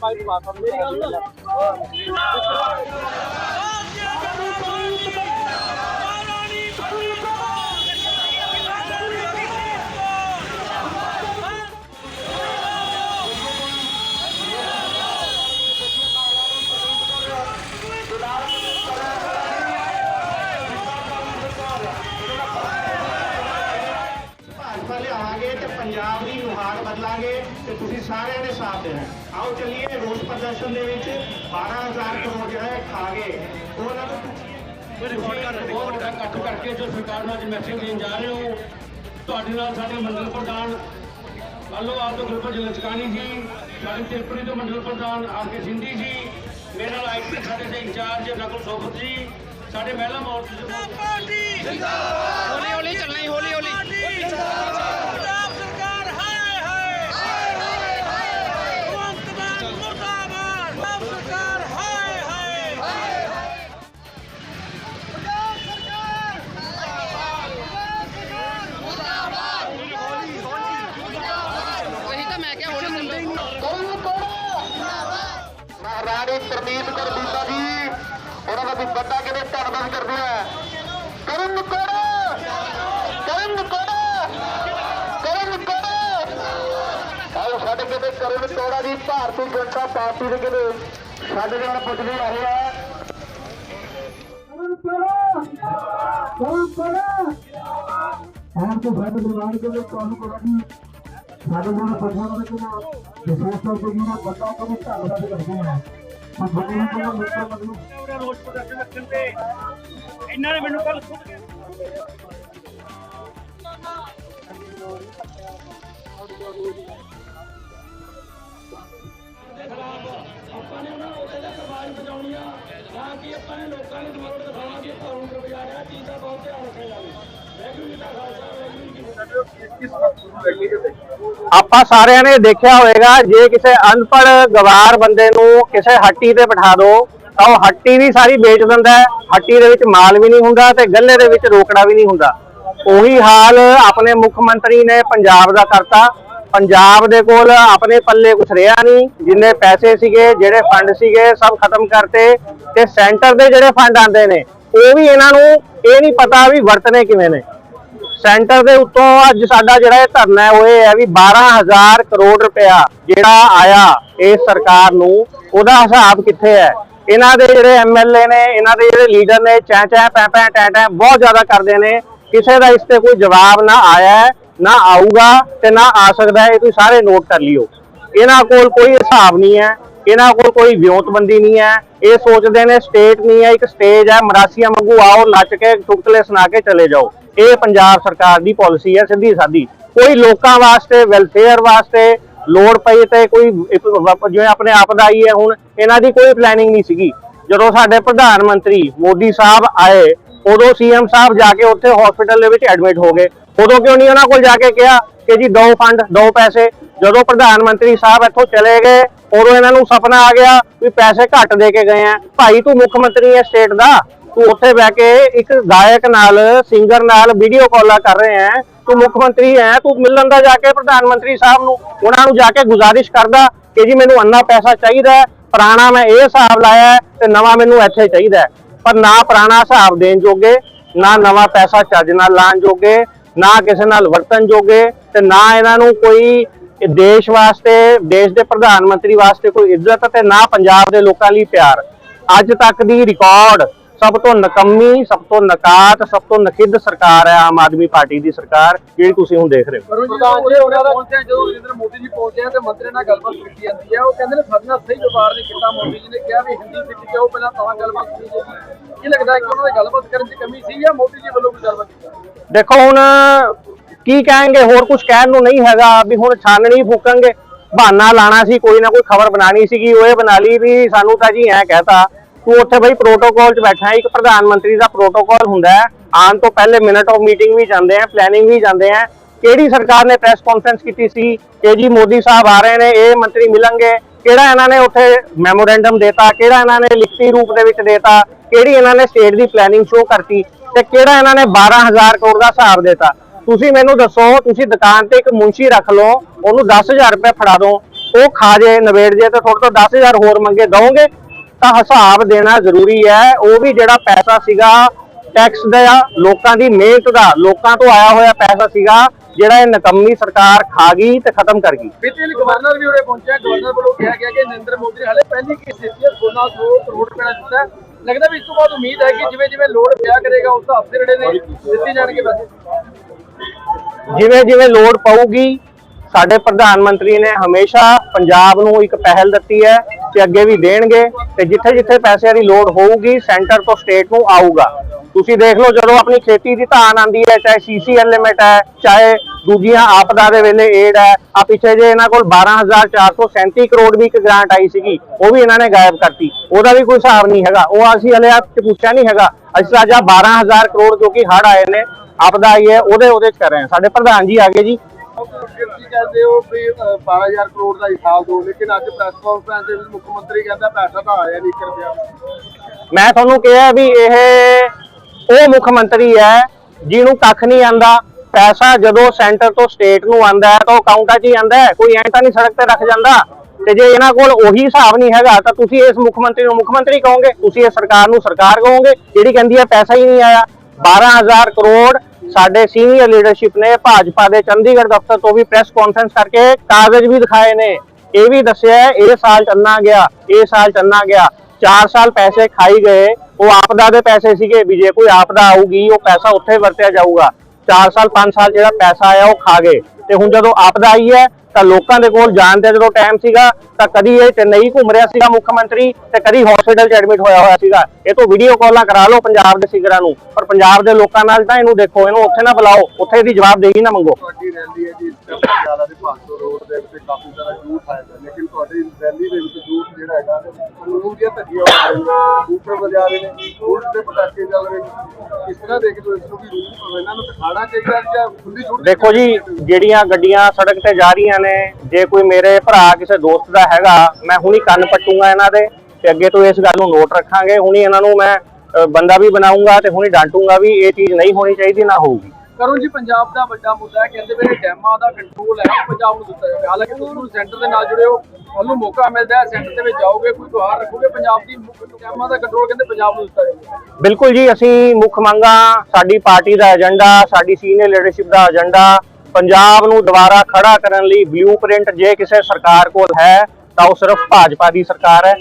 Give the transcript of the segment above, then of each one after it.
ਭਾਜਪਾ ਸਾਰਿਆਂ ਨੇ ਸਾਥ ਦੇਣਾ ਆਓ ਚੱਲੀਏ ਰੋਸ ਪ੍ਰਦਰਸ਼ਨ ਦੇ ਵਿੱਚ। 12000 ਕਰੋੜ ਜਿਹੜਾ ਹੈ ਖਾ ਗਏ। ਉਹਨਾਂ ਨੂੰ ਬਹੁਤ ਵੱਡਾ ਇਕੱਠ ਕਰਕੇ ਜੋ ਸਰਕਾਰ ਨੂੰ ਅੱਜ ਮੈਸੇਜ ਦੇਣ ਜਾ ਰਹੇ ਹੋ ਤੁਹਾਡੇ ਨਾਲ ਸਾਡੇ ਮੰਡਲ ਪ੍ਰਧਾਨ ਵੱਲੋਂ ਆਪ ਤੋਂ ਗੁਰਪ੍ਰੀਤ ਲਚਕਾਨੀ ਜੀ ਸਾਡੇ ਤਿਰਪੁਰੀ ਤੋਂ ਮੰਡਲ ਪ੍ਰਧਾਨ ਆਰ ਕੇ ਸਿੰਧੀ ਜੀ ਮੇਰੇ ਨਾਲ ਆਈਪੀ ਸਾਡੇ ਦੇ ਇੰਚਾਰਜ ਨਕਲ ਸੋਬਤ ਜੀ ਸਾਡੇ ਮਹਿਲਾ ਮੋਰਚੇ ਦੇ ਹੌਲੀ ਹੌਲੀ ਚੱਲਣਾ ਹੌਲੀ ਹੌਲੀ ਉਹਨਾਂ ਦਾ ਵੀ ਵੱਡਾ ਕਿਵੇਂ ਧੰਨਵਾਦ ਕਰਦੇ ਆ ਕਰਨ ਕਰੋ ਕਰਨ ਕਰੋ ਕਰਨ ਕਰੋ ਆਓ ਸਾਡੇ ਕਿਤੇ ਕਰਨ ਤੋੜਾ ਜੀ ਭਾਰਤੀ ਜਨਤਾ ਪਾਰਟੀ ਦੇ ਕਿਤੇ ਸਾਡੇ ਨਾਲ ਪੁੱਛਦੇ ਆ ਰਹੇ ਆ ਆਪ ਤੋਂ ਸਾਡੇ ਦਰਬਾਰ ਦੇ ਵਿੱਚ ਤੁਹਾਨੂੰ ਕੋਲ ਜੀ ਸਾਡੇ ਨਾਲ ਪਛਾਣ ਦੇ ਕੋਲ ਵਿਸ਼ੇਸ਼ ਤੌਰ ਤੇ ਜਿਹੜਾ ਵੱਡਾ ਕੰਮ ਧੰਨਵਾਦ ਕਰਦੇ ਹਾਂ ਪਰ ਬੰਦੇ ਰੱਖਣ ਤੇ ਇਹਨਾਂ ਨੇ ਮੈਨੂੰ ਕੱਲ ਖੁਦ ਆਪਾਂ ਨੇ ਉਹਨਾਂ ਨੂੰ ਉਹਦੇ ਤੱਕ ਆਵਾਜ਼ ਪਹੁੰਚਾਉਣੀ ਆ ਨਾ ਕਿ ਆਪਾਂ ਨੇ ਲੋਕਾਂ ਨੂੰ ਦਮੋੜ ਦਿਖਾਉਣਾ ਕਿ ਆਪਾਂ ਰੂਟ ਵਜਾ ਰਿਹਾ ਚੀਜ਼ ਦਾ ਬਹੁਤ ਧਿਆਨ ਰੱਖਿਆ ਜਾਵੇ। ਆਪਾਂ ਸਾਰਿਆਂ ਨੇ ਦੇਖਿਆ ਹੋਵੇਗਾ, ਜੇ ਕਿਸੇ ਅਨਪੜ੍ਹ ਗਵਾਰ ਬੰਦੇ ਨੂੰ ਕਿਸੇ ਹੱਟੀ ਤੇ ਬਿਠਾ ਦਿਓ ਤਾਂ ਉਹ ਹੱਟੀ ਵੀ ਸਾਰੀ ਵੇਚ ਦਿੰਦਾ ਹੈ, ਹੱਟੀ ਦੇ ਵਿੱਚ ਮਾਲ ਵੀ ਨਹੀਂ ਹੁੰਦਾ ਤੇ ਗੱਲੇ ਦੇ ਵਿੱਚ ਰੋਕੜਾ ਵੀ ਨਹੀਂ ਹੁੰਦਾ। ਉਹੀ ਹਾਲ ਆਪਣੇ ਮੁੱਖ ਮੰਤਰੀ ਨੇ ਪੰਜਾਬ ਦਾ ਕਰਤਾ। ਪੰਜਾਬ ਦੇ ਕੋਲ ਆਪਣੇ ਪੱਲੇ ਕੁਛ ਰਿਹਾ ਨਹੀਂ, ਜਿੰਨੇ ਪੈਸੇ ਸੀਗੇ, ਜਿਹੜੇ ਫੰਡ ਸੀਗੇ, ਸਭ ਖਤਮ ਕਰਤੇ ਤੇ ਸੈਂਟਰ ਦੇ ਜਿਹੜੇ ਫੰਡ ਆਉਂਦੇ ਨੇ ਉਹ ਵੀ ਇਹਨਾਂ ਨੂੰ ਇਹ ਨਹੀਂ ਪਤਾ ਵੀ ਵਰਤਨੇ ਕਿਵੇਂ ਨੇ। ਸੈਂਟਰ ਦੇ ਉੱਤੋਂ ਅੱਜ ਸਾਡਾ ਜਿਹੜਾ ਇਹ ਧਰਨਾ ਹੈ ਉਹ ਇਹ ਹੈ ਵੀ 12000 ਕਰੋੜ ਰੁਪਇਆ ਜਿਹੜਾ ਆਇਆ ਇਸ ਸਰਕਾਰ ਨੂੰ ਉਹਦਾ ਹਿਸਾਬ ਕਿੱਥੇ ਹੈ? ਇਹਨਾਂ ਦੇ ਜਿਹੜੇ ਐਮਐਲਏ ਨੇ ਇਹਨਾਂ ਦੇ ਜਿਹੜੇ ਲੀਡਰ ਨੇ ਚੈ ਚੈ ਪੈ ਪੈ ਟੈ ਟੈ ਬਹੁਤ ਜ਼ਿਆਦਾ ਕਰਦੇ ਨੇ। ਕਿਸੇ ਦਾ ਇਸ ਤੇ ਕੋਈ ਜਵਾਬ ਨਾ ਆਇਆ ਹੈ, ਨਾ ਆਊਗਾ ਤੇ ਨਾ ਆ ਸਕਦਾ ਹੈ ਇਹ ਤੁਸੀਂ ਸਾਰੇ ਨੋਟ ਕਰ ਲਿਓ। ਇਹਨਾਂ ਕੋਲ ਕੋਈ ਹਿਸਾਬ ਨਹੀਂ ਹੈ ਇਹਨਾਂ ਕੋਲ ਕੋਈ ਵਿਉਂਤਬੰਦੀ ਨਹੀਂ ਹੈ ਇਹ ਸੋਚਦੇ ਨੇ ਸਟੇਟ ਨਹੀਂ ਹੈ, ਇੱਕ ਸਟੇਜ ਹੈ, ਮਰਾਸੀਆਂ ਵਾਂਗੂ ਆਓ ਲੱਚ ਕੇ ਟੁਕਟਲੇ ਸੁਣਾ ਕੇ ਚਲੇ ਜਾਓ। ਇਹ ਪੰਜਾਬ ਸਰਕਾਰ ਦੀ ਪਾਲਿਸੀ ਹੈ, ਸਿੱਧੀ ਸਾਦੀ। ਕੋਈ ਲੋਕਾਂ ਵਾਸਤੇ ਵੈਲਫੇਅਰ ਵਾਸਤੇ ਲੋੜ ਪਈ ਤੇ ਕੋਈ ਜਿਵੇਂ ਆਪਣੇ ਆਪ ਦਾ ਹੀ ਹੈ ਹੁਣ, ਇਹਨਾਂ ਦੀ ਕੋਈ ਪਲੈਨਿੰਗ ਨਹੀਂ ਸੀਗੀ। ਜਦੋਂ ਸਾਡੇ ਪ੍ਰਧਾਨ ਮੰਤਰੀ ਮੋਦੀ ਸਾਹਿਬ ਆਏ, ਉਦੋਂ ਸੀਐਮ ਸਾਹਿਬ ਜਾ ਕੇ ਉੱਥੇ ਹਸਪੀਟਲ ਦੇ ਵਿੱਚ ਐਡਮਿਟ ਹੋ ਗਏ। ਉਦੋਂ ਕਿਉਂ ਨਹੀਂ ਉਹਨਾਂ ਕੋਲ ਜਾ ਕੇ ਕਿਹਾ ਕਿ ਜੀ ਦੋ ਫੰਡ ਦੋ ਪੈਸੇ। ਜਦੋਂ ਪ੍ਰਧਾਨ ਮੰਤਰੀ ਸਾਹਿਬ ਇੱਥੋਂ ਚਲੇ ਗਏ ਉਦੋਂ ਇਹਨਾਂ ਨੂੰ ਸੁਪਨਾ ਆ ਗਿਆ ਵੀ ਪੈਸੇ ਘੱਟ ਦੇ ਕੇ ਗਏ ਆ। ਭਾਈ, ਤੂੰ ਮੁੱਖ ਮੰਤਰੀ ਹੈ ਸਟੇਟ ਦਾ। ਤੂੰ ਉੱਥੇ ਬਹਿ ਕੇ ਇੱਕ ਗਾਇਕ ਨਾਲ, ਸਿੰਗਰ ਨਾਲ ਵੀਡੀਓ ਕਾਲਾਂ ਕਰ ਰਹੇ ਹੈ ਤੂੰ ਮੁੱਖ ਮੰਤਰੀ ਹੈ ਤੂੰ ਮਿਲਣ ਦਾ ਜਾ ਕੇ ਪ੍ਰਧਾਨ ਮੰਤਰੀ ਸਾਹਿਬ ਨੂੰ, ਉਹਨਾਂ ਨੂੰ ਜਾ ਕੇ ਗੁਜ਼ਾਰਿਸ਼ ਕਰਦਾ ਕਿ ਜੀ ਮੈਨੂੰ ਅੰਨਾ ਪੈਸਾ ਚਾਹੀਦਾ ਪੁਰਾਣਾ ਮੈਂ ਇਹ ਹਿਸਾਬ ਲਾਇਆ ਤੇ ਨਵਾਂ ਮੈਨੂੰ ਇੱਥੇ ਚਾਹੀਦਾ ਪਰ ਨਾ ਪੁਰਾਣਾ ਹਿਸਾਬ ਦੇਣ ਜੋਗੇ, ਨਾ ਨਵਾਂ ਪੈਸਾ ਚੱਜ ਨਾਲ ਲਾਣ ਜੋਗੇ, ਨਾ ਕਿਸੇ ਨਾਲ ਵਰਤਨ ਜੋਗੇ ਤੇ ਨਾ ਇਹਨਾਂ ਨੂੰ ਕੋਈ ਇਹ ਦੇਸ਼ ਵਾਸਤੇ ਦੇਸ਼ ਦੇ ਪ੍ਰਧਾਨ ਮੰਤਰੀ ਵਾਸਤੇ ਕੋਈ ਇੱਜ਼ਤ ਤੇ ਨਾ ਪੰਜਾਬ ਦੇ ਲੋਕਾਂ ਲਈ ਪਿਆਰ। ਅੱਜ ਤੱਕ ਦੀ ਰਿਕਾਰਡ ਸਭ ਤੋਂ ਨਕੰਮੀ ਸਭ ਤੋਂ ਨਕਾਤ ਸਭ ਤੋਂ ਨਖਿੱਧ ਸਰਕਾਰ ਹੈ ਆਮ ਆਦਮੀ ਪਾਰਟੀ ਦੀ ਸਰਕਾਰ ਜਿਹੜੀ ਤੁਸੀਂ ਹੁਣ ਦੇਖ ਰਹੇ ਹੋ। ਜਦੋਂ ਨਰਿੰਦਰ ਮੋਦੀ ਜੀ ਪਹੁੰਚੇ ਤੇ ਮੰਤਰੀ ਨਾਲ ਗੱਲਬਾਤ ਕੀਤੀ ਜਾਂਦੀ ਹੈ ਉਹ ਕਹਿੰਦੇ ਨੇ ਸਾਡੇ ਨਾਲ ਸਹੀ ਵਪਾਰ ਨਹੀਂ ਕੀਤਾ ਮੋਦੀ ਜੀ ਨੇ ਕਿਹਾ ਵੀ ਹਿੰਦੀ ਸਿੱਖ ਜਾਓ ਪਹਿਲਾਂ ਤਾਂ ਗੱਲਬਾਤ ਕੀਤੀ ਕੀ ਲੱਗਦਾ ਕਿ ਉਹਨਾਂ ਦੀ ਗੱਲਬਾਤ ਕਰਨ ਦੀ ਕਮੀ ਸੀ ਜਾਂ ਮੋਦੀ ਜੀ ਵੱਲੋਂ ਕੋਈ ਗੱਲਬਾਤ ਕੀਤੀ ਦੇਖੋ ਹੁਣ ਕੀ ਕਹਿਣਗੇ? ਹੋਰ ਕੁਝ ਕਹਿਣ ਨੂੰ ਨਹੀਂ ਹੈਗਾ। ਵੀ ਹੁਣ ਛਾਨਣੀ ਫੂਕਾਂਗੇ ਬਹਾਨਾ ਲਾਣਾ ਸੀ, ਕੋਈ ਨਾ ਕੋਈ ਖਬਰ ਬਣਾਣੀ ਸੀਗੀ ਉਹ ਇਹ ਬਣਾ ਲਈ ਵੀ ਸਾਨੂੰ ਤਾਂ ਜੀ ਐ ਕਹਤਾ, ਤੂੰ ਉੱਥੇ ਬਈ ਪ੍ਰੋਟੋਕਾਲ 'ਚ ਬੈਠਾ ਇੱਕ ਪ੍ਰਧਾਨ ਮੰਤਰੀ ਦਾ ਪ੍ਰੋਟੋਕਾਲ ਹੁੰਦਾ ਹੈ। ਆਉਣ ਤੋਂ ਪਹਿਲੇ ਮਿੰਟ ਆਫ ਮੀਟਿੰਗ ਵੀ ਜਾਂਦੇ ਆ ਪਲੈਨਿੰਗ ਵੀ ਜਾਂਦੇ ਆ। ਕਿਹੜੀ ਸਰਕਾਰ ਨੇ ਪ੍ਰੈਸ ਕਾਨਫਰੰਸ ਕੀਤੀ ਸੀ? ਕਿ ਜੀ ਮੋਦੀ ਸਾਹਿਬ ਆ ਰਹੇ ਨੇ, ਇਹ ਮੰਤਰੀ ਮਿਲਣਗੇ। ਕਿਹੜਾ ਇਹਨਾਂ ਨੇ ਉੱਥੇ ਮੈਮੋਰੈਂਡਮ ਦੇਤਾ? ਕਿਹੜਾ ਇਹਨਾਂ ਨੇ ਲਿਖਤੀ ਰੂਪ ਦੇ ਵਿੱਚ ਦੇਤਾ? ਕਿਹੜੀ ਇਹਨਾਂ ਨੇ ਸਟੇਟ ਦੀ ਪਲੈਨਿੰਗ ਸ਼ੋ ਕਰਤੀ? ਤੇ ਕਿਹੜਾ ਇਹਨਾਂ ਨੇ 12000 ਕਰੋੜ ਦਾ ਹਿਸਾਬ ਦੇਤਾ? ਤੁਸੀਂ ਮੈਨੂੰ ਦੱਸੋ, ਤੁਸੀਂ ਦੁਕਾਨ ਤੇ ਇੱਕ ਮੁੰਸ਼ੀ ਰੱਖ ਲਓ, ਉਹਨੂੰ 10000 ਰੁਪਏ ਫੜਾ ਦਿਓ ਉਹ ਖਾ ਜੇ ਨਵੇੜ ਜੇ, ਤੇ ਤੁਹਾਡੇ ਤੋਂ 10000 ਹੋਰ ਮੰਗੇ ਦਵੋਗੇ ਤਾਂ ਹਿਸਾਬ ਦੇਣਾ ਜ਼ਰੂਰੀ ਹੈ। ਉਹ ਵੀ ਜਿਹੜਾ ਪੈਸਾ ਸੀਗਾ ਟੈਕਸ ਦਾ ਲੋਕਾਂ ਦੀ ਮਿਹਨਤ ਦਾ, ਲੋਕਾਂ ਤੋਂ ਆਇਆ ਹੋਇਆ ਪੈਸਾ ਸੀਗਾ, ਜਿਹੜਾ ਇਹ ਨਕੰਮੀ ਸਰਕਾਰ ਖਾ ਗਈ ਤੇ ਖਤਮ ਕਰ ਗਈ। ਬੀਤੇ ਦਿਨ ਗਵਰਨਰ ਵੀ ਉਰੇ ਪਹੁੰਚਿਆ, ਗਵਰਨਰ ਵੱਲੋਂ ਕਿਹਾ ਗਿਆ ਕਿ ਨਰਿੰਦਰ ਮੋਦੀ ਨੇ ਹਾਲੇ ਪਹਿਲੀ ਕਿਸ਼ਤ ਦਿੱਤੀ ਹੈ 16 ਕਰੋੜ ਰੁਪਏ ਦਿੱਤਾ। ਲੱਗਦਾ ਵੀ ਇਸ ਤੋਂ ਬਾਅਦ ਉਮੀਦ ਹੈ ਕਿ ਜਿਵੇਂ ਜਿਵੇਂ ਲੋੜ ਪਿਆ ਕਰੇਗਾ, ਉਸ ਹਿਸਾਬ ਦੇ ਜਿਹੜੇ ਨੇ ਦਿੱਤੇ ਜਾਣਗੇ ਪੈਸੇ। ਜਿਵੇਂ ਜਿਵੇਂ ਲੋੜ ਪਊਗੀ, ਸਾਡੇ ਪ੍ਰਧਾਨ ਮੰਤਰੀ ਨੇ ਹਮੇਸ਼ਾ ਪੰਜਾਬ ਨੂੰ ਇੱਕ ਪਹਿਲ ਦਿੱਤੀ ਹੈ ਤੇ ਅੱਗੇ ਵੀ ਦੇਣਗੇ ਤੇ ਜਿੱਥੇ ਜਿੱਥੇ ਪੈਸਿਆਂ ਦੀ ਲੋੜ ਹੋਊਗੀ, ਸੈਂਟਰ ਤੋਂ ਸਟੇਟ ਨੂੰ ਆਊਗਾ। ਤੁਸੀਂ ਦੇਖ ਲਓ, ਜਦੋਂ ਆਪਣੀ ਖੇਤੀ ਦੀ ਧਾਨ ਆਂਦੀ ਹੈ, ਚਾਹੇ ਸੀਸੀਐਲ ਲਿਮਿਟ ਹੈ, ਚਾਹੇ ਦੂਜੀਆਂ ਆਪਦਾ ਦੇ ਵੇਲੇ ਏਡ ਹੈ, ਆ ਪਿੱਛੇ ਜੇ ਇਹਨਾਂ ਕੋਲ 12437 ਕਰੋੜ ਦੀ ਇੱਕ ਗ੍ਰਾਂਟ ਆਈ ਸੀਗੀ, ਉਹ ਵੀ ਇਹਨਾਂ ਨੇ ਗਾਇਬ ਕਰਤੀ। ਉਹਦਾ ਵੀ ਕੋਈ ਹਿਸਾਬ ਨਹੀਂ ਹੈਗਾ। ਉਹ ਅਸੀਂ ਹਲੇ ਆਪ ਪੁੱਛਿਆ ਨਹੀਂ ਹੈਗਾ। ਅਸੀਂ ਤਾਂ ਅੱਜ ਆਹ 12000 ਕਰੋੜ ਜੋ ਕਿ ਹੜ ਆਏ ਨੇ ਆਪਦਾ ਆਈ ਹੈ ਉਹਦੇ ਉਹਦੇ ਚ ਕਰ ਰਹੇ ਹਾਂ। ਸਾਡੇ ਪ੍ਰਧਾਨ ਜੀ ਆਗੇ ਜੀ। ਕੀ ਕਹਿੰਦੇ ਹੋ ਵੀ 12000 ਕਰੋੜ ਦਾ ਹਿਸਾਬ ਦੋ ਲੇਕਿਨ ਅੱਜ ਪ੍ਰੈਸ ਕਾਨਫਰੰਸ ਦੇ ਵਿੱਚ ਮੁੱਖ ਮੰਤਰੀ ਕਹਿੰਦਾ ਪੈਸਾ ਤਾਂ ਆਇਆ ਨਹੀਂ 1 ਰੁਪਿਆ ਮੈਂ ਤੁਹਾਨੂੰ ਕਿਹਾ ਵੀ ਇਹ ਉਹ ਮੁੱਖ ਮੰਤਰੀ ਹੈ ਜਿਹਨੂੰ ਕੱਖ ਨਹੀਂ ਆਂਦਾ। ਪੈਸਾ ਜਦੋਂ ਸੈਂਟਰ ਤੋਂ ਸਟੇਟ ਨੂੰ ਆਂਦਾ ਹੈ ਤਾਂ ਉਹ ਅਕਾਊਂਟਾਂ 'ਚ ਹੀ ਆਂਦਾ ਹੈ। ਕੋਈ ਐਂ ਤਾਂ ਨਹੀਂ ਸੜਕ ਤੇ ਰੱਖ ਜਾਂਦਾ। ਤੇ ਜੇ ਇਹਨਾਂ ਕੋਲ ਉਹੀ ਹਿਸਾਬ ਨਹੀਂ ਹੈਗਾ ਤਾਂ ਤੁਸੀਂ ਇਸ ਮੁੱਖ ਮੰਤਰੀ ਨੂੰ ਮੁੱਖ ਮੰਤਰੀ ਕਹੋਗੇ। ਤੁਸੀਂ ਇਸ ਸਰਕਾਰ ਨੂੰ ਸਰਕਾਰ ਕਹੋਗੇ। ਜਿਹੜੀ ਕਹਿੰਦੀ ਹੈ ਪੈਸਾ ਹੀ ਨਹੀਂ ਆਇਆ। 12000 ਕਰੋੜ ਸਾਡੇ ਸੀਨੀਅਰ ਲੀਡਰਸ਼ਿਪ ਨੇ ਭਾਜਪਾ ਦੇ ਚੰਡੀਗੜ੍ਹ ਦਫ਼ਤਰ ਤੋਂ ਵੀ ਪ੍ਰੈਸ ਕਾਨਫਰੰਸ ਕਰਕੇ ਕਾਗਜ਼ ਵੀ ਦਿਖਾਏ ਨੇ। ਇਹ ਵੀ ਦੱਸਿਆ ਇਹ ਸਾਲ ਚੰਨਾ ਗਿਆ, ਇਹ ਸਾਲ ਚੰਨਾ ਗਿਆ। 4 ਸਾਲ ਪੈਸੇ ਖਾਈ ਗਏ, ਉਹ ਆਪਦਾ ਦੇ ਪੈਸੇ ਸੀਗੇ ਵੀ ਜੇ ਕੋਈ ਆਪਦਾ ਆਊਗੀ, ਉਹ ਪੈਸਾ ਉੱਥੇ ਵਰਤਿਆ ਜਾਊਗਾ। 4 ਸਾਲ 5 ਸਾਲ ਜਿਹੜਾ ਪੈਸਾ ਆਇਆ ਉਹ ਖਾ ਗਏ। ਤੇ ਹੁਣ ਜਦੋਂ ਆਪਦਾ ਆਈ ਹੈ ਤਾਂ ਲੋਕਾਂ ਦੇ ਕੋਲ ਜਾਣ ਦਾ ਜਦੋਂ ਟਾਈਮ ਸੀਗਾ ਤਾਂ ਕਦੀ ਇਹ ਚੇਨਈ ਘੁੰਮ ਰਿਹਾ ਸੀਗਾ ਮੁੱਖ ਮੰਤਰੀ ਤੇ ਕਦੀ ਹਸਪੀਟਲ 'ਚ ਐਡਮਿਟ ਹੋਇਆ ਹੋਇਆ ਸੀਗਾ। ਇਹ ਤੋਂ ਵੀਡੀਓ ਕਾਲਾਂ ਕਰਾ ਲਓ ਪੰਜਾਬ ਦੇ ਸਿਗਰਾਂ ਨੂੰ। ਪਰ ਪੰਜਾਬ ਦੇ ਲੋਕਾਂ ਨਾਲ ਤਾਂ ਇਹਨੂੰ ਦੇਖੋ ਇਹਨੂੰ ਉੱਥੇ ਨਾ ਬੁਲਾਓ ਉੱਥੇ ਇਹਦੀ ਜਵਾਬਦੇਹੀ ਨਾ ਮੰਗੋ। ਤੁਹਾਡੀ ਰੈਲੀ ਹੈ ਜੀ ਇਸ ਟਾਈਮ ਪਟਿਆਲਾ ਦੇ ਭਾਗੋ ਰੋਡ ਦੇ ਉੱਤੇ ਕਾਫੀ ਸਾਰਾ ਜੂਥ ਆਇਆ ਹੈ ਲੇਕਿਨ ਤੁਹਾਡੀ ਰੈਲੀ ਦੇ ਵਿੱਚ ਜੂਥ ਜਿਹੜਾ ਹੈਗਾ ਕਾਨੂੰਨ ਦੀਆਂ ਧੱਜੀਆਂ ਹੋ ਰਹੀਆਂ ਉੱਪਰ ਵਜਾ ਰਹੇ ਨੇ ਉਲਟ ਦੇ ਪਟਾਕੇ ਚੱਲ ਰਹੇ ਨੇ। ਇਸ ਤਰ੍ਹਾਂ ਦੇਖ ਲਓ ਇਸ ਨੂੰ ਵੀ ਰੂਲ ਇਹਨਾਂ ਨੂੰ ਦਿਖਾਣਾ ਚਾਹੀਦਾ ਜਾਂ ਖੁੱਲੀ ਛੂਟ ਦੇਖੋ ਜੀ ਜਿਹੜੀਆਂ ਗੱਡੀਆਂ ਸੜਕ ਤੇ ਜਾ ਰਹੀਆਂ ਨੇ ਜੇ ਕੋਈ ਮੇਰੇ ਭਰਾ ਕਿਸੇ ਦੋਸਤ ਦਾ ਹੈਗਾ ਮੈਂ ਹੁਣੀ ਕੰਨ ਪੱਟੂਗਾ ਇਹਨਾਂ ਦੇ ਤੇ ਅੱਗੇ ਤੋਂ ਇਸ ਗੱਲ ਨੂੰ ਨੋਟ ਰੱਖਾਂਗੇ ਹੁਣੀ ਇਹਨਾਂ ਨੂੰ ਮੈਂ ਬੰਦਾ ਵੀ ਬਣਾਉਂਗਾ ਤੇ ਹੁਣੀ ਡਾਂਟੂਗਾ ਵੀ ਇਹ ਚੀਜ਼ ਨਹੀਂ ਹੋਣੀ ਚਾਹੀਦੀ ਨਾ ਹੋਊਗੀ। ਕਰੁਣ ਜੀ ਪੰਜਾਬ ਦਾ ਵੱਡਾ ਮੁੱਦਾ ਹੈ ਕਹਿੰਦੇ ਵੀ ਡੈਮਾਂ ਦਾ ਕੰਟਰੋਲ ਹੈ ਪੰਜਾਬ ਨੂੰ ਦਿੱਤਾ ਜਾਵੇ। ਹਾਲਾਂਕਿ ਤੁਸੀਂ ਸੈਂਟਰ ਦੇ ਨਾਲ ਜੁੜੇ ਹੋ ਤੁਹਾਨੂੰ ਮੌਕਾ ਮਿਲਦਾ ਹੈ ਸੈਂਟਰ ਦੇ ਵਿੱਚ ਜਾਓਗੇ ਕੋਈ ਗੁਹਾਰ ਰੱਖੋਗੇ ਪੰਜਾਬ ਦੀ ਮੁੱਖ ਡੈਮਾਂ ਦਾ ਕੰਟਰੋਲ ਕਹਿੰਦੇ ਪੰਜਾਬ ਨੂੰ ਦਿੱਤਾ ਜਾਵੇ। ਬਿਲਕੁਲ ਜੀ ਅਸੀਂ ਮੁੱਖ ਮੰਗਾਂ ਸਾਡੀ ਪਾਰਟੀ ਦਾ ਏਜੰਡਾ ਸਾਡੀ ਸੀਨੀਅਰ ਲੀਡਰਸ਼ਿਪ ਦਾ ਏਜੰਡਾ ਪੰਜਾਬ ਨੂੰ ਦੁਬਾਰਾ ਖੜਾ ਕਰਨ ਲਈ ਬਲੂਪ੍ਰਿੰਟ ਜੇ ਕਿਸੇ ਸਰਕਾਰ ਕੋਲ ਹੈ, ਤਾਂ ਉਹ ਸਿਰਫ ਭਾਜਪਾ ਦੀ ਸਰਕਾਰ ਹੈ।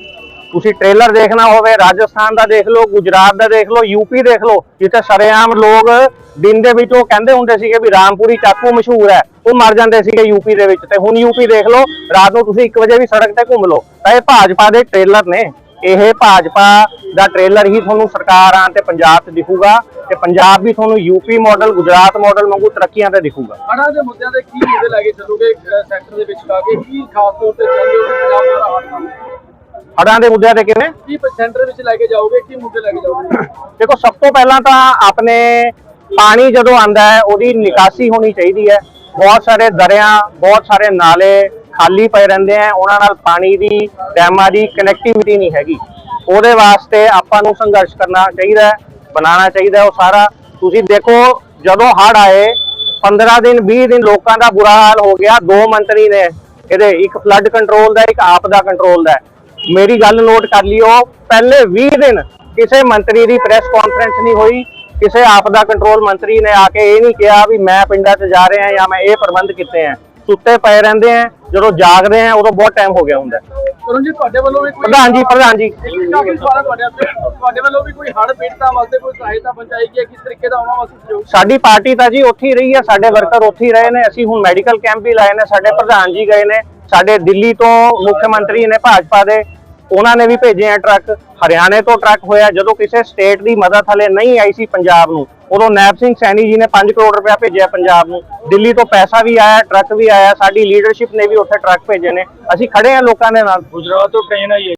ਤੁਸੀਂ ਟ੍ਰੇਲਰ ਦੇਖਣਾ ਹੋਵੇ, ਰਾਜਸਥਾਨ ਦਾ ਦੇਖ ਲਓ, ਗੁਜਰਾਤ ਦਾ ਦੇਖ ਲਓ ਯੂਪੀ ਦੇਖ ਲਓ, ਜਿੱਥੇ ਸਰੇਆਮ ਲੋਕ ਦਿਨ ਦੇ ਵਿੱਚ ਉਹ ਕਹਿੰਦੇ ਹੁੰਦੇ ਸੀਗੇ ਵੀ ਰਾਮਪੁਰੀ ਚਾਕੂ ਮਸ਼ਹੂਰ ਹੈ। ਉਹ ਮਰ ਜਾਂਦੇ ਸੀਗੇ ਯੂਪੀ ਦੇ ਵਿੱਚ। ਤੇ ਹੁਣ ਯੂਪੀ ਦੇਖ ਲਓ, ਰਾਤ ਨੂੰ ਤੁਸੀਂ 1 ਵਜੇ ਵੀ ਸੜਕ ਤੇ ਘੁੰਮ ਲਓ। ਤਾਂ ਇਹ ਭਾਜਪਾ ਦੇ ਟ੍ਰੇਲਰ ਨੇ। ਇਹ ਭਾਜਪਾ ਦਾ ਟ੍ਰੇਲਰ ਹੀ ਤੁਹਾਨੂੰ ਸਰਕਾਰ ਆਉਣ ਤੇ ਪੰਜਾਬ 'ਚ ਦਿਖੂਗਾ। ਤੇ ਪੰਜਾਬ ਵੀ ਤੁਹਾਨੂੰ ਯੂਪੀ ਮਾਡਲ ਗੁਜਰਾਤ ਮਾਡਲ ਵਾਂਗੂ ਤਰੱਕੀਆਂ ਤੇ ਦਿਖੂਗਾ। ਹੜ੍ਹਾਂ ਦੇ ਮੁੱਦਿਆਂ ਦੇ ਕੀ ਮੁੱਦੇ ਲੈ ਕੇ ਚੱਲੋਗੇ ਸੈਂਟਰ ਦੇ ਵਿੱਚ ਆ ਕੇ ਕੀ ਖਾਸ ਤੌਰ ਤੇ ਚਾਹੁੰਦੇ ਹੋ ਕਿ ਪੰਜਾਬ ਦਾ ਹੜ੍ਹ ਨਾ ਹੋਵੇ? ਹੜ੍ਹਾਂ ਦੇ ਮੁੱਦਿਆਂ ਤੇ ਕਿਵੇਂ? ਕੀ ਸੈਂਟਰ ਵਿੱਚ ਲੈ ਕੇ ਜਾਓਗੇ ਕੀ ਮੁੱਦੇ ਲੈ ਕੇ ਜਾਓਗੇ? ਦੇਖੋ ਸਭ ਤੋਂ ਪਹਿਲਾਂ ਤਾਂ ਆਪਣੇ ਪਾਣੀ ਜਦੋਂ ਆਂਦਾ ਹੈ ਉਹਦੀ ਨਿਕਾਸੀ ਹੋਣੀ ਚਾਹੀਦੀ ਹੈ। ਬਹੁਤ ਸਾਰੇ ਦਰਿਆ ਬਹੁਤ ਸਾਰੇ ਨਾਲੇ ਖਾਲੀ ਪਏ ਰਹਿੰਦੇ ਆ ਉਹਨਾਂ ਨਾਲ ਪਾਣੀ ਦੀ ਡੈਮਾਂ ਦੀ ਕਨੈਕਟੀਵਿਟੀ ਨਹੀਂ ਹੈਗੀ। ਉਹਦੇ ਵਾਸਤੇ ਆਪਾਂ ਨੂੰ ਸੰਘਰਸ਼ ਕਰਨਾ ਚਾਹੀਦਾ ਹੈ। ਬਣਾਉਣਾ ਚਾਹੀਦਾ ਉਹ ਸਾਰਾ ਤੁਸੀਂ ਦੇਖੋ, ਜਦੋਂ ਹੜ੍ਹ ਆਏ 15 ਦਿਨ 20 ਦਿਨ ਲੋਕਾਂ ਦਾ ਬੁਰਾ ਹਾਲ ਹੋ ਗਿਆ, ਦੋ ਮੰਤਰੀ ਨੇ ਇਹਦੇ, ਇੱਕ ਫਲੱਡ ਕੰਟਰੋਲ ਦਾ, ਇੱਕ ਆਪਦਾ ਕੰਟਰੋਲ ਦਾ ਮੇਰੀ ਗੱਲ ਨੋਟ ਕਰ ਲਿਓ, ਪਹਿਲੇ 20 ਦਿਨ ਕਿਸੇ ਮੰਤਰੀ ਦੀ ਪ੍ਰੈਸ ਕਾਨਫਰੰਸ ਨਹੀਂ ਹੋਈ, ਕਿਸੇ ਆਪਦਾ ਕੰਟਰੋਲ ਮੰਤਰੀ ਨੇ ਆ ਕੇ ਇਹ ਨਹੀਂ ਕਿਹਾ ਵੀ ਮੈਂ ਪਿੰਡਾਂ 'ਚ ਜਾ ਰਿਹਾ ਜਾਂ ਮੈਂ ਇਹ ਪ੍ਰਬੰਧ ਕੀਤੇ ਆ ਸੁੱਤੇ ਪਏ ਰਹਿੰਦੇ ਆ ਜਦੋਂ ਜਾਗਦੇ ਆ ਉਦੋਂ ਬਹੁਤ ਟਾਈਮ ਹੋ ਗਿਆ ਹੁੰਦਾ ਹੈ। ਕਰੁਣ ਜੀ ਤੁਹਾਡੇ ਵੱਲੋਂ ਵੀ ਕੋਈ ਪ੍ਰਧਾਨ ਜੀ ਪ੍ਰਧਾਨ ਜੀ। ਤੁਹਾਡੇ ਵੱਲੋਂ ਵੀ ਕੋਈ ਹੜ੍ਹ ਪੀੜਤਾਂ ਵਾਸਤੇ ਕੋਈ ਸਹਾਇਤਾ ਪਹੁੰਚਾਈ ਗਈ ਹੈ? ਕਿਸ ਤਰੀਕੇ ਦਾ ਉਹਨਾਂ ਵਾਸਤੇ ਸਹਿਯੋਗ? ਸਾਡੀ ਪਾਰਟੀ ਤਾਂ ਜੀ ਉੱਥੇ ਹੀ ਰਹੀ ਹੈ ਸਾਡੇ ਵਰਕਰ ਉੱਥੇ ਹੀ ਰਹੇ ਨੇ। ਅਸੀਂ ਹੁਣ ਮੈਡੀਕਲ ਕੈਂਪ ਵੀ ਲਾਏ ਨੇ ਸਾਡੇ ਪ੍ਰਧਾਨ ਜੀ ਗਏ ਨੇ ਸਾਡੇ ਦਿੱਲੀ ਤੋਂ ਮੁੱਖ ਮੰਤਰੀ ਨੇ ਭਾਜਪਾ ਦੇ। ਉਹਨਾਂ ਨੇ ਵੀ ਭੇਜੇ ਆ ਟਰੱਕ। ਹਰਿਆਣੇ ਤੋਂ ਟਰੱਕ ਹੋਇਆ। ਜਦੋਂ ਕਿਸੇ ਸਟੇਟ ਦੀ ਮਦਦ ਹਲੇ ਨਹੀਂ ਆਈ ਸੀ ਪੰਜਾਬ ਨੂੰ, ਉਦੋਂ ਨੈਬ ਸਿੰਘ ਸੈਣੀ ਜੀ ਨੇ 5 ਕਰੋੜ ਰੁਪਇਆ ਭੇਜਿਆ ਪੰਜਾਬ ਨੂੰ। ਦਿੱਲੀ ਤੋਂ ਪੈਸਾ ਵੀ ਆਇਆ, ਟਰੱਕ ਵੀ ਆਇਆ। ਸਾਡੀ ਲੀਡਰਸ਼ਿਪ ਨੇ ਵੀ ਉੱਥੇ ਟਰੱਕ ਭੇਜੇ ਨੇ। ਅਸੀਂ ਖੜੇ ਆ ਲੋਕਾਂ ਦੇ ਨਾਲ। ਗੁਜਰਾਤ ਤੋਂ ਟ੍ਰੇਨ ਆਈ ਹੈ।